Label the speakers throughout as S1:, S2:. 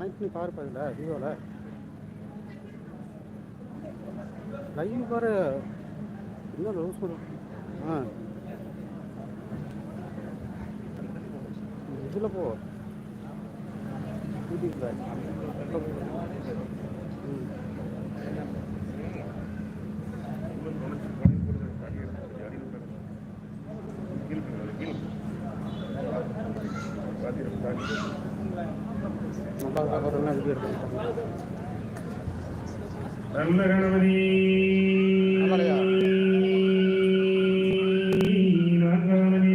S1: Connect பண்ணி பாரு பாருல விவோவில் live பாரு. என்ன லூஸ் பண்ண ஆ. இதில் போ. யூடியூப்ல ம். நல்லா சாப்பிட்றதுலாம் இது எடுத்து
S2: நல்ல கணபதி
S1: ஆமாலையா?
S2: நான்காவதி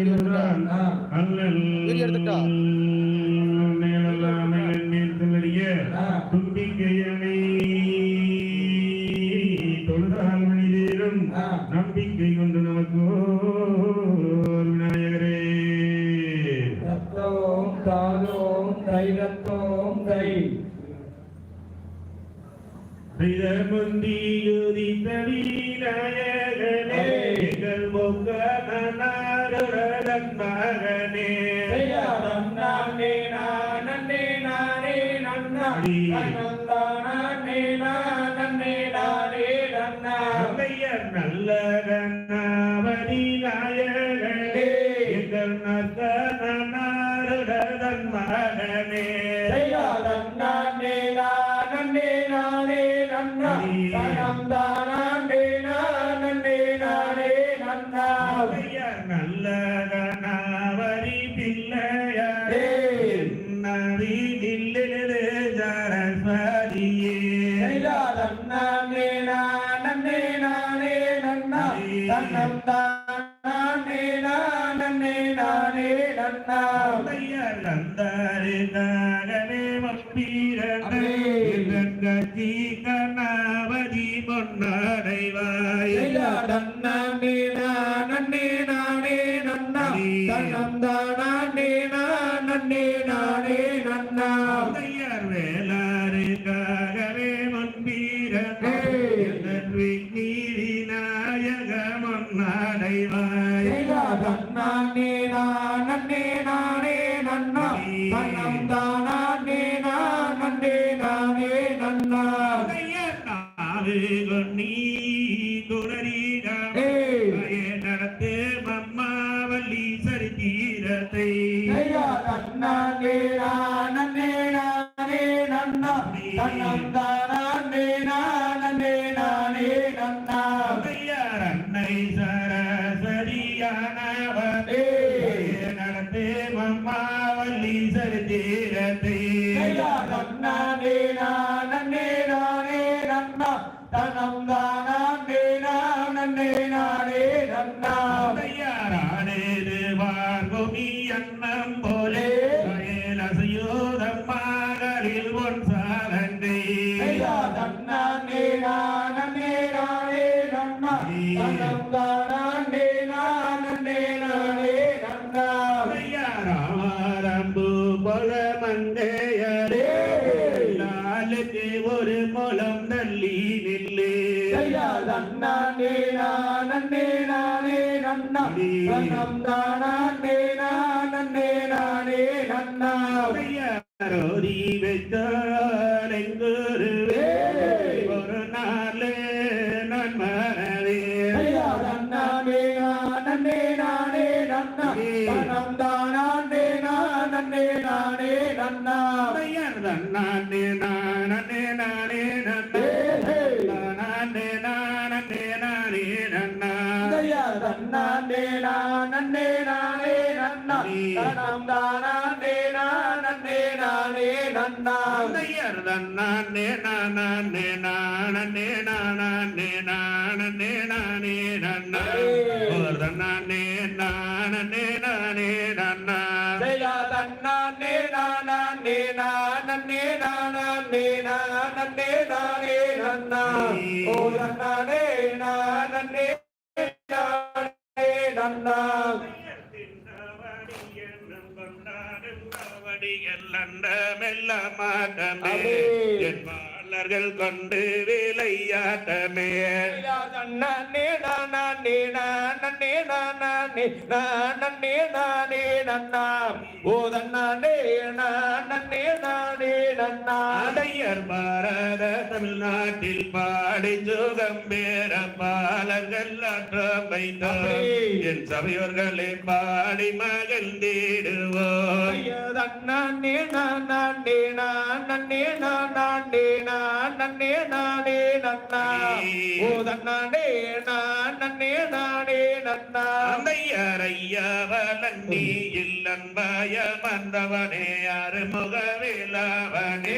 S3: தாதோம் தை ரத்தோம் தை
S2: முந்தி தடி நாயகனே எங்கள் முக மகனே
S3: செய்யாதம் நானே நானே நானே நன்னா நந்தானே நானே நானே நன்னா.
S2: அம்மையர் நல்ல நாயகனே எங்கள் நத்தனாருடன் கண்ணாவதி பிள்ளையாரே நதி நில்லிலே ஜரஸ்வதியே
S3: செய்யாதம் நானே நானே நானே நன்னா தன்னம் தானே நானே நானே நன்னா
S2: நந்தாரே மப்பீரனே கங்கி கண்ணாவதி பொன்னடைவாய்
S3: செய்யாதம் நானே நானே நானே நன்னா. தன்னம் தானே நானே நானே நன்னா.
S2: அம்மையர் வேளாறுக்காகவே முன்பீரனே கொன்னி குளரீகாமே நடத்து மம்மாவல்லி சரித்தீரத்தை.
S3: ஐயா நானே நானே நன்னா
S2: அம்மையாரானேது பார்குமி அன்னம் போலே. அசையோதம் மகளில் ஒன்
S3: ஐயா நன்னே நானே நானே நன்னா. தானே நானே நானே நன்னா.
S2: ராமரம்பு போல மங்கையரே
S3: நன்னே நானே நானே நன்னா தன்னம் தானே நானே நானே நன்னா
S2: ரோதி வைத்தாரெங்குருவே ஒரு நாள் நான்
S3: ஐயா நன்னே நானே நானே நன்னா தன்னம் தானே நானே நானே நன்னா
S2: நானே நானே நானே நன்னே நானே நானே நன்னா.
S3: தன்னம் தானே நானே நானே நன்னா.
S2: தையர் நானே நானே நானே நானே நானே நானே நன்னா. ஒரு நானே நானே நானே நன்னா.
S3: ஐயா நன்னே நானே நானே நானே நானே நானே நன்னா. ஓ நன்னே நானே நானே நன்னா
S2: மெல்ல மாட்டமே பாலர்கள் கொண்டு விளையாட்டமே அடையர் பாரத தமிழ்நாட்டில் பாடி சுகம் பேர பாலர்கள் ஆற்றம் வைத்தார் என் சபையோர்களே பாடி மகிழ்ந்திடுவோம்
S3: நன்னா ஓ தன்னானே நானே நானே நன்னா.
S2: அந்தையரையவலன்னி இல்லன்பய மந்தவனே அருமுகவிலவனே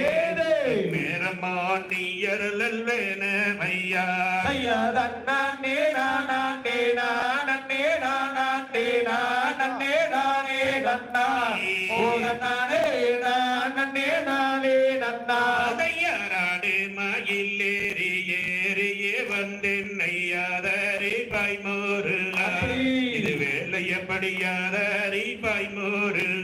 S2: மேரம்மா நீயருளல் வேணமையா
S3: ஐயா தன்னானே நானே நானே நானே நானே நானே நன்னா ஓ தன்னானே நானே நானே நன்னா
S2: அதையராடு மயிலேறி ஏறியே வந்தென்னையாதரி பாய்மோருளா இது வேலையப்படியாதரி பாய்மோருளா